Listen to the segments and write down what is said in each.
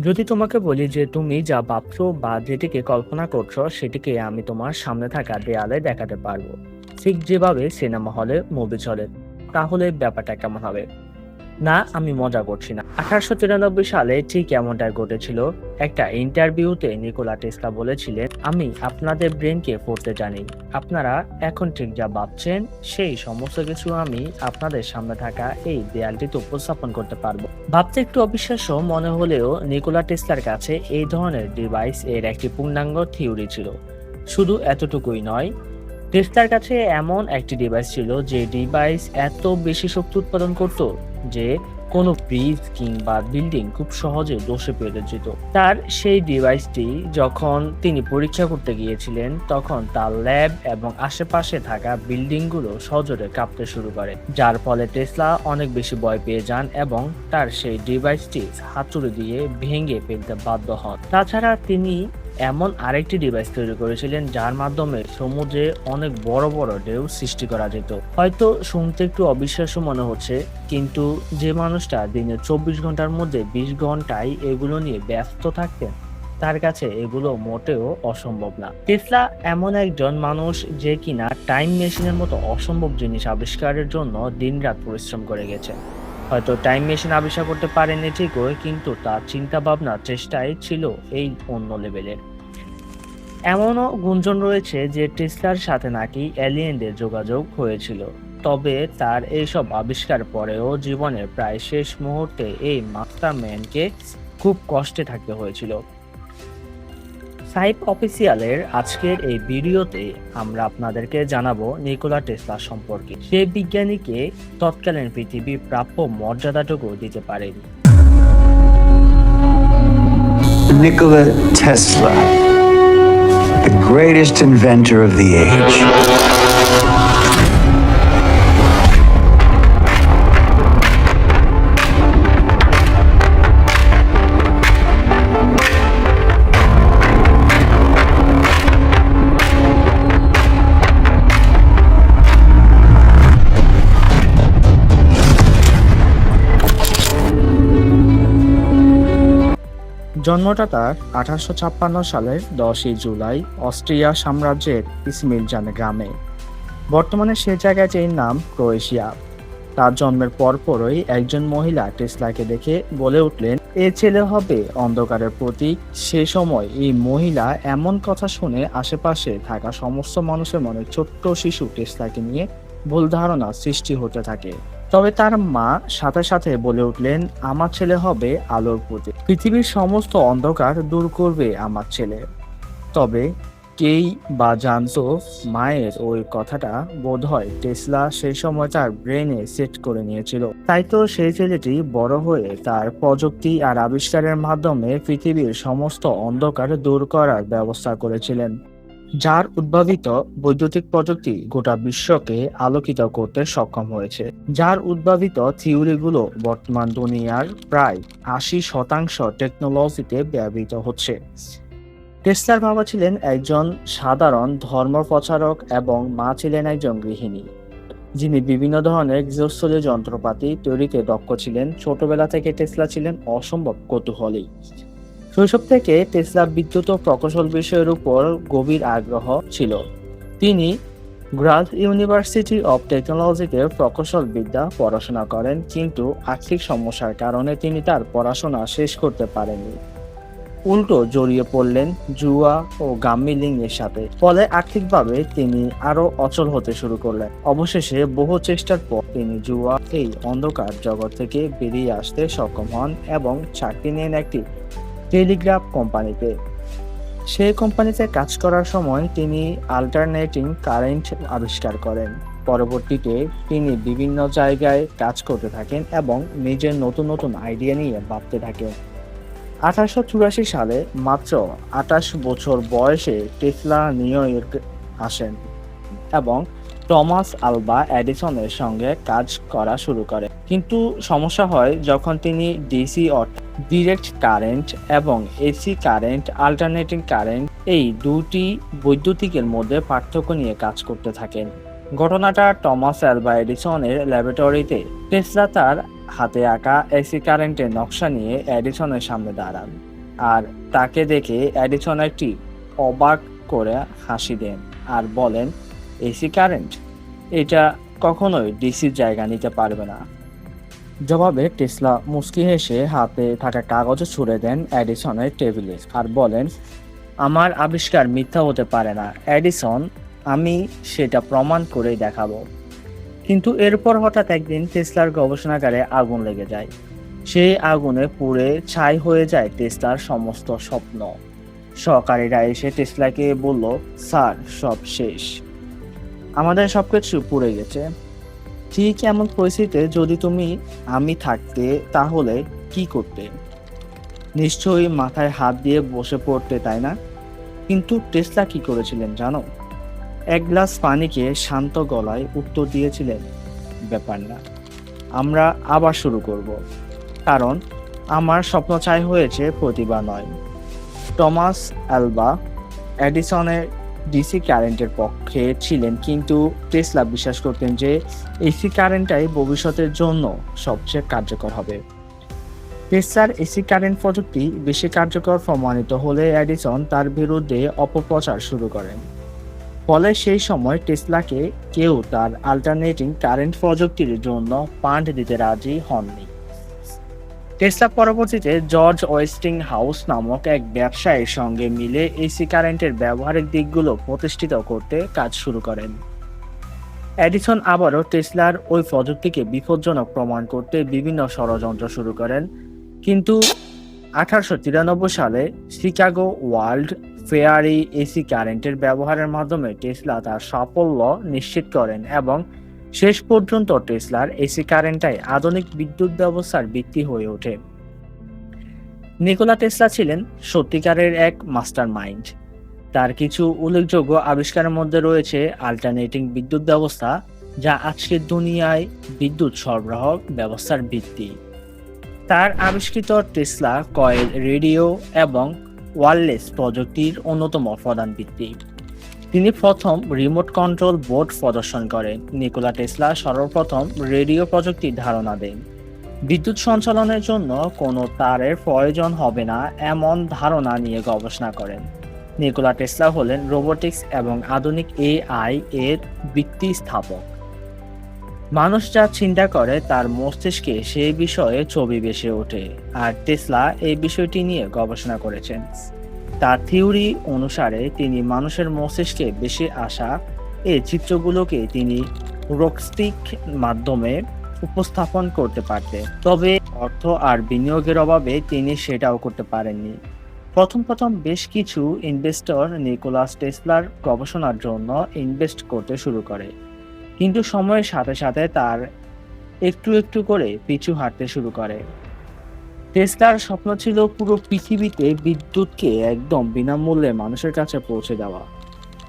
যদি তোমাকে বলি যে তুমি যা ভাবছ বা যেটিকে কল্পনা করছ, সেটিকে আমি তোমার সামনে থাকা দেয়ালে দেখাতে পারব। ঠিক যেভাবে সিনেমা হলে মুভি চলে, তাহলে ব্যাপারটা কেমন হবে? না, আমি মজা করছি না। আঠারোশো তিরানব্বই সালে ঠিক এমনটাই ঘটেছিল। একটা ইন্টারভিউতে নিকোলা টেসলা বলেছিলেন, আমি আপনাদের ব্রেনকে পড়তে জানি। আপনারা এখন ঠিক যা ভাবছেন, সেই সমস্ত কিছু আমি আপনাদের সামনে থাকা এই দেয়ালটিতে উপস্থাপন করতে পারব। ভাবতে একটু অবিশ্বাস্য মনে হলেও নিকোলা টেসলার কাছে এই ধরনের ডিভাইস এর একটি পূর্ণাঙ্গ থিওরি ছিল। শুধু এতটুকুই নয় টেসলার কাছে এমন একটি ডিভাইস ছিল যে ডিভাইস এত বেশি শক্তি উৎপাদন করত যে কোনো ব্রিজ কিংবা বিল্ডিং খুব সহজে দোষে পেরে যেত। তার সেই ডিভাইসটি যখন তিনি পরীক্ষা করতে গিয়েছিলেন, তখন তার ল্যাব এবং আশেপাশে থাকা বিল্ডিংগুলো সজোরে কাঁপতে শুরু করে, যার ফলে টেসলা অনেক বেশি ভয় পেয়ে যান এবং তার সেই ডিভাইসটি হাতুড়ি দিয়ে ভেঙে ফেলতে বাধ্য হন। তাছাড়া তিনি এমন আরেকটি ডিভাইস তৈরি করেছিলেন যার মাধ্যমে সমুদ্রে অনেক বড় বড় ঢেউ সৃষ্টি করা যেত। হয়তো শুনতে একটু অবিশ্বাস্য মনে হচ্ছে, কিন্তু যে মানুষটা দিনে চব্বিশ ঘণ্টার মধ্যে বিশ ঘন্টায় এগুলো নিয়ে ব্যস্ত থাকতেন, তার কাছে এগুলো মোটেও অসম্ভব না। টেসলা এমন একজন মানুষ যে কিনা টাইম মেশিনের মতো অসম্ভব জিনিস আবিষ্কারের জন্য দিনরাত পরিশ্রম করে গেছে। হয়তো টাইম মেশিন আবিষ্কার করতে পারেনি ঠিকই, কিন্তু তার চিন্তা ভাবনা চেষ্টায় ছিল এই অন্য লেভেলের এমনও গুঞ্জন রয়েছে যে টেসলার সাথে নাকি এলিয়েনদের যোগাযোগ হয়েছিল, তবে তার এইসব আবিষ্কার পরেও জীবনের প্রায় শেষ মুহূর্তে এই মাস্টার ম্যানকে খুব কষ্টে থাকতে হয়েছিল। সাইপ অফিসিয়ালের আজকের এই ভিডিওতে আমরা আপনাদেরকে জানাব নিকোলা টেসলা সম্পর্কে সে বিজ্ঞানীকে তৎকালীন পৃথিবী প্রাপ্য মর্যাদাটুকু দিতে পারেনি Nikola Tesla, the greatest inventor of the age. জন্মটা তার আঠারোশো ছাপ্পান্ন সালের দশই জুলাই, অস্ট্রিয়া সাম্রাজ্যের ইসমিলজান গ্রামে। বর্তমানে সে জায়গায় জায়গাটির নাম ক্রোয়েশিয়া। তার জন্মের পরপরই একজন মহিলা টেসলাকে দেখে বলে উঠলেন, এ ছেলে হবে অন্ধকারের প্রতীক। সে সময় এই মহিলা এমন কথা শুনে আশেপাশে থাকা সমস্ত মানুষের মনে ছোট্ট শিশু টেসলাকে নিয়ে ভুল ধারণা সৃষ্টি হতে থাকে। তবে তার মা সাথে সাথে বলে উঠলেন, আমার ছেলে হবে আলোর প্রতীক পৃথিবীর সমস্ত অন্ধকার দূর করবে আমার ছেলে। তবে কেই বা জানতো মায়ের ওই কথাটা? বোধ হয় টেসলা সেই সময় তার ব্রেনে সেট করে নিয়েছিল। তাই তো সেই ছেলেটি বড় হয়ে তার প্রযুক্তি আর আবিষ্কারের মাধ্যমে পৃথিবীর সমস্ত অন্ধকার দূর করার ব্যবস্থা করেছিলেন। যার উদ্ভাবিত বৈদ্যুতিক প্রযুক্তি গোটা বিশ্বকে আলোকিত করতে সক্ষম হয়েছে। যার উদ্ভাবিত থিওরিগুলো বর্তমান দুনিয়ার প্রায় আশি শতাংশ টেকনোলজিতে ব্যবহৃত হচ্ছে। টেসলার বাবা ছিলেন একজন সাধারণ ধর্ম প্রচারক এবং মা ছিলেন একজন গৃহিণী। যিনি বিভিন্ন ধরনের গৃহস্থলীয় যন্ত্রপাতি তৈরিতে দক্ষ ছিলেন। ছোটবেলা থেকে টেসলা ছিলেন অসম্ভব কৌতূহলী। শৈশব থেকে টেসলা বিদ্যুৎ ও প্রকৌশল বিষয়ের উপর গভীর আগ্রহ ছিল। তিনি গ্রাজ ইউনিভার্সিটি অব টেকনোলজিতে প্রকৌশল বিদ্যা পড়াশোনা করেন, কিন্তু আর্থিক সমস্যার কারণে তিনি তার পড়াশোনা শেষ করতে পারেননি। উল্টো জড়িয়ে পড়লেন জুয়া ও গাম্মিলিং এর সাথে। ফলে আর্থিকভাবে তিনি আরও অচল হতে শুরু করলেন। অবশেষে বহু চেষ্টার পর তিনি জুয়া, এই অন্ধকার জগৎ থেকে বেরিয়ে আসতে সক্ষম হন এবং চাকরি নেন একটি টেলিগ্রাফ কোম্পানিতে সেই কোম্পানিতে কাজ করার সময় তিনি আল্টারনেটিং কারেন্ট আবিষ্কার করেন। পরবর্তীতে তিনি বিভিন্ন জায়গায় কাজ করতে থাকেন এবং নিজের নতুন নতুন আইডিয়া নিয়ে ভাবতে থাকেন। আঠারোশো চুরাশি সালে মাত্র আঠাশ বছর বয়সে টেসলা নিউ ইয়র্ক আসেন এবং টমাস আলবা এডিসনের সঙ্গে কাজ করা শুরু করে কিন্তু সমস্যা হয় যখন তিনি ডিসি ডিরেক্ট কারেন্ট এবং এসি কারেন্ট অল্টারনেটিং কারেন্ট এই দুটি বৈদ্যুতিকের মধ্যে পার্থক্য নিয়ে কাজ করতে থাকেন। ঘটনাটা টমাস অ্যালবা এডিসনের ল্যাবরেটরিতে টেসলা তার হাতে আঁকা এসি কারেন্টের নকশা নিয়ে এডিসনের সামনে দাঁড়ান আর তাকে দেখে এডিসন একটি অবাক করে হাসি দেন আর বলেন এসি কারেন্ট এটা কখনোই ডিসির জায়গা নিতে পারবে না। জবাবে টেসলা মুস্কি হেসে হাতে থাকা কাগজে ছুড়ে দেন অ্যাডিসনের টেবিলে আর বলেন, আমার আবিষ্কার মিথ্যা হতে পারে না। অ্যাডিসন, আমি সেটা প্রমাণ করেই দেখাবো। কিন্তু এরপর হঠাৎ একদিন টেসলার গবেষণাগারে আগুন লেগে যায়। সেই আগুনে পুড়ে ছাই হয়ে যায় টেসলার সমস্ত স্বপ্ন। সহকারীরা এসে টেসলাকে বলল, স্যার, সব শেষ। আমাদের সবকিছু পুড়ে গেছে। ঠিক এমন পরিস্থিতিতে যদি তুমি, আমি থাকতে, তাহলে কি করতে? নিশ্চয়ই মাথায় হাত দিয়ে বসে পড়তে, তাই না? কিন্তু টেসলা কি করেছিলেন জানো? এক গ্লাস পানিকে শান্ত গলায় উত্তর দিয়েছিলেন, ব্যাপার না, আমরা আবার শুরু করব। কারণ আমার স্বপ্ন চাই হয়েছে প্রতিভা নয়। টমাস অ্যালবা এডিসনের ডিসি কারেন্টের পক্ষে ছিলেন, কিন্তু টেসলা বিশ্বাস করতেন যে এসি কারেন্টটাই ভবিষ্যতের জন্য সবচেয়ে কার্যকর হবে। টেসলার এসি কারেন্ট প্রযুক্তি বেশি কার্যকর প্রমাণিত হলে অ্যাডিসন তার বিরুদ্ধে অপপ্রচার শুরু করেন। ফলে সেই সময় টেসলাকে কেউ তার আল্টারনেটিং কারেন্ট প্রযুক্তির জন্য পান্ড দিতে রাজি হননি। টেসলা পরবর্তীতে জর্জ ওয়েস্টিং হাউস নামক এক ব্যবসায়ীর সঙ্গে মিলে এসি কারেন্টের ব্যবহারিক দিকগুলো প্রতিষ্ঠিত করতে কাজ শুরু করেন। অ্যাডিসন আবারও টেসলার ওই প্রযুক্তিকে বিপজ্জনক প্রমাণ করতে বিভিন্ন ষড়যন্ত্র শুরু করেন, কিন্তু আঠারোশো তিরানব্বই সালে শিকাগো ওয়ার্ল্ড ফেয়ারি এসি কারেন্টের ব্যবহারের মাধ্যমে টেসলা তার সাফল্য নিশ্চিত করেন এবং শেষ পর্যন্ত টেসলার এসি কারেন্টটাই আধুনিক বিদ্যুৎ ব্যবস্থার ভিত্তি হয়ে ওঠে। নিকোলা টেসলা ছিলেন সত্যিকারের এক মাস্টার মাইন্ড তার কিছু উল্লেখযোগ্য আবিষ্কারের মধ্যে রয়েছে আল্টারনেটিং বিদ্যুৎ ব্যবস্থা, যা আজকের দুনিয়ায় বিদ্যুৎ সরবরাহ ব্যবস্থার ভিত্তি। তার আবিষ্কৃত টেসলা কয়েল, রেডিও এবং ওয়ারলেস প্রযুক্তির অন্যতম প্রধান ভিত্তি। তিনি প্রথম রিমোট কন্ট্রোল বোর্ড প্রদর্শন করেন। নিকোলা টেসলা সর্বপ্রথম রেডিও প্রযুক্তির ধারণা দেন। বিদ্যুৎ সঞ্চালনের জন্য কোনো তারের প্রয়োজন হবে না এমন ধারণা নিয়ে গবেষণা করেন। নিকোলা টেসলা হলেন রোবোটিক্স এবং আধুনিক এআই এর ভিত্তি স্থাপক। মানুষ যা চিন্তা করে তার মস্তিষ্কে সেই বিষয়ে ছবি ভেসে ওঠে, আর টেসলা এই বিষয়টি নিয়ে গবেষণা করেছেন। তার থিওরি অনুসারে তিনি মানুষের মস্তিষ্কে বেশি আসা এই চিত্রগুলোকে তিনি রোকস্টিক মাধ্যমে উপস্থাপন করতে পারতেন তবে অর্থ আর বিনিয়োগের অভাবে তিনি সেটাও করতে পারেননি। প্রথম প্রথম বেশ কিছু ইনভেস্টর নিকোলাস টেসলার গবেষণার জন্য ইনভেস্ট করতে শুরু করে। কিন্তু সময়ের সাথে সাথে তার একটু একটু করে পিছু হাঁটতে শুরু করে। টেসলার স্বপ্ন ছিল পুরো পৃথিবীতে বিদ্যুৎকে একদম বিনামূল্যে মানুষের কাছে পৌঁছে দেওয়া।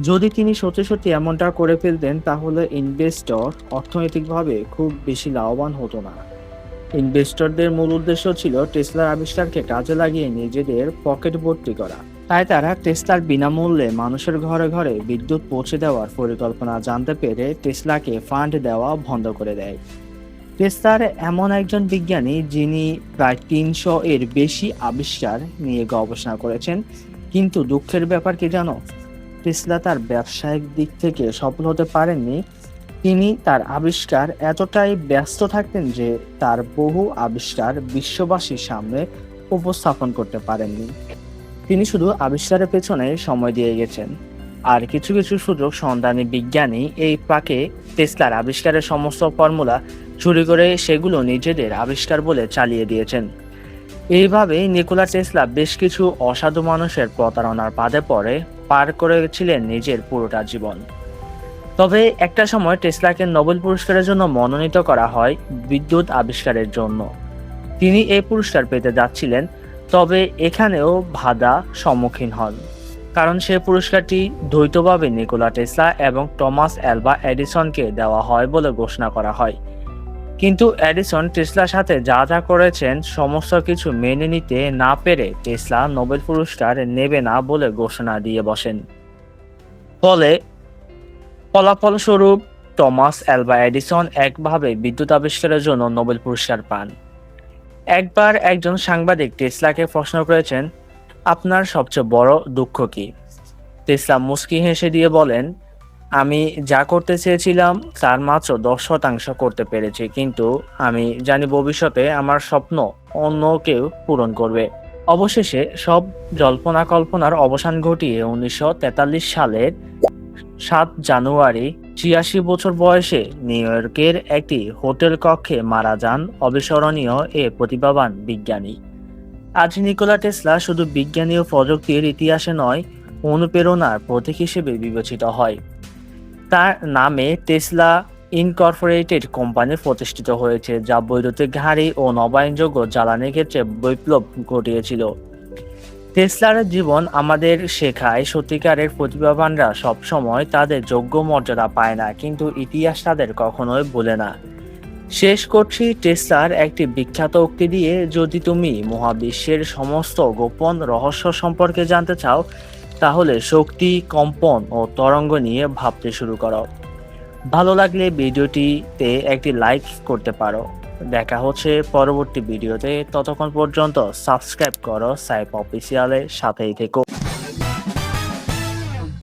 যদি তিনি সত্যি সত্যি এমনটা করে ফেলতেন, তাহলে ইনভেস্টর অর্থনৈতিকভাবে খুব বেশি লাভবান হতো না। ইনভেস্টরদের মূল উদ্দেশ্য ছিল টেসলার আবিষ্কারকে কাজে লাগিয়ে নিজেদের পকেট ভর্তি করা। তাই তারা টেসলার বিনামূল্যে মানুষের ঘরে ঘরে বিদ্যুৎ পৌঁছে দেওয়ার পরিকল্পনা জানতে পেরে টেসলাকে ফান্ড দেওয়া বন্ধ করে দেয়। টেসলার এমন একজন বিজ্ঞানী যিনি প্রায় তিনশো এর বেশি আবিষ্কার নিয়ে গবেষণা করেছেন। কিন্তু দুঃখের ব্যাপার কি জানো? টেসলা তার ব্যবসায়িক দিক থেকে সফল হতে পারেননি। তিনি তার আবিষ্কার এতটাই ব্যস্ত থাকতেন যে তার বহু আবিষ্কার বিশ্ববাসীর সামনে উপস্থাপন করতে পারেননি। তিনি শুধু আবিষ্কারের পেছনে সময় দিয়ে গেছেন। আর কিছু কিছু সুযোগ সন্ধানী বিজ্ঞানী এই পাকে টেসলার আবিষ্কারের সমস্ত ফর্মুলা চুরি করে সেগুলো নিজেদের আবিষ্কার বলে চালিয়ে দিয়েছেন। এইভাবে নিকোলা টেসলা বেশ কিছু অসাধু মানুষের প্রতারণার পাদে পড়ে, পার করেছিলেন নিজের পুরোটা জীবন। তবে একটা সময় টেসলাকে নোবেল পুরস্কারের জন্য মনোনীত করা হয় বিদ্যুৎ আবিষ্কারের জন্য। তিনি এই পুরস্কার পেতে যাচ্ছিলেন, তবে এখানেও বাধা সম্মুখীন হন। কারণ সে পুরস্কারটি দ্বৈতভাবে নিকোলা টেসলা এবং টমাস অ্যালবা এডিসনকে দেওয়া হয় বলে ঘোষণা করা হয়। কিন্তু অ্যাডিসন টেসলার সাথে যা যা করেছেন সমস্ত কিছু মেনে নিতে না পেরে টেসলা নোবেল পুরস্কার নেবে না বলে ঘোষণা দিয়ে বসেন। ফলে ফলাফলস্বরূপ টমাস অ্যালবা এডিসন একভাবে বিদ্যুৎ আবিষ্কারের জন্য নোবেল পুরস্কার পান। একবার একজন সাংবাদিক টেসলাকে প্রশ্ন করেছেন, আপনার সবচেয়ে বড় দুঃখ কি? টেসলা মুস্কি হেসে দিয়ে বলেন আমি যা করতে চেয়েছিলাম, তার মাত্র দশ শতাংশ করতে পেরেছি, কিন্তু আমি জানি ভবিষ্যতে আমার স্বপ্ন অন্য কেউ পূরণ করবে। অবশেষে সব জল্পনা কল্পনার অবসান ঘটিয়ে উনিশশো তেতাল্লিশ সালের সাত জানুয়ারি ছিয়াশি বছর বয়সে নিউ ইয়র্কের একটি হোটেল কক্ষে মারা যান অবিস্মরণীয় এ প্রতিভাবান বিজ্ঞানী। আজ নিকোলা টেসলা শুধু বিজ্ঞানী ও প্রযুক্তির ইতিহাসে নয়, অনুপ্রেরণার প্রতীক হিসেবে বিবেচিত হয়। তার নামে টেসলা ইনকর্পোরেটেড কোম্পানি প্রতিষ্ঠিত হয়েছে, যা বৈদ্যুতিক গাড়ি ও নবায়নযোগ্য জ্বালানির ক্ষেত্রে বিপ্লব ঘটিয়েছিল। টেসলার জীবন আমাদের শেখায়, সত্যিকারের প্রতিভাবানরা সবসময় তাদের যোগ্য মর্যাদা পায় না, কিন্তু ইতিহাস তাদের কখনোই ভুলে না। শেষ করছি টেসলার একটি বিখ্যাত উক্তি দিয়ে। যদি তুমি মহাবিশ্বের সমস্ত গোপন রহস্য সম্পর্কে জানতে চাও তাহলে শক্তি, কম্পন ও তরঙ্গ নিয়ে ভাবতে শুরু করো। ভালো লাগলে ভিডিওটিতে একটি লাইক করতে পারো। দেখা হচ্ছে পরবর্তী ভিডিওতে। ততক্ষণ পর্যন্ত সাবস্ক্রাইব করো সাইপ অফিসিয়ালের সাথেই থেকো।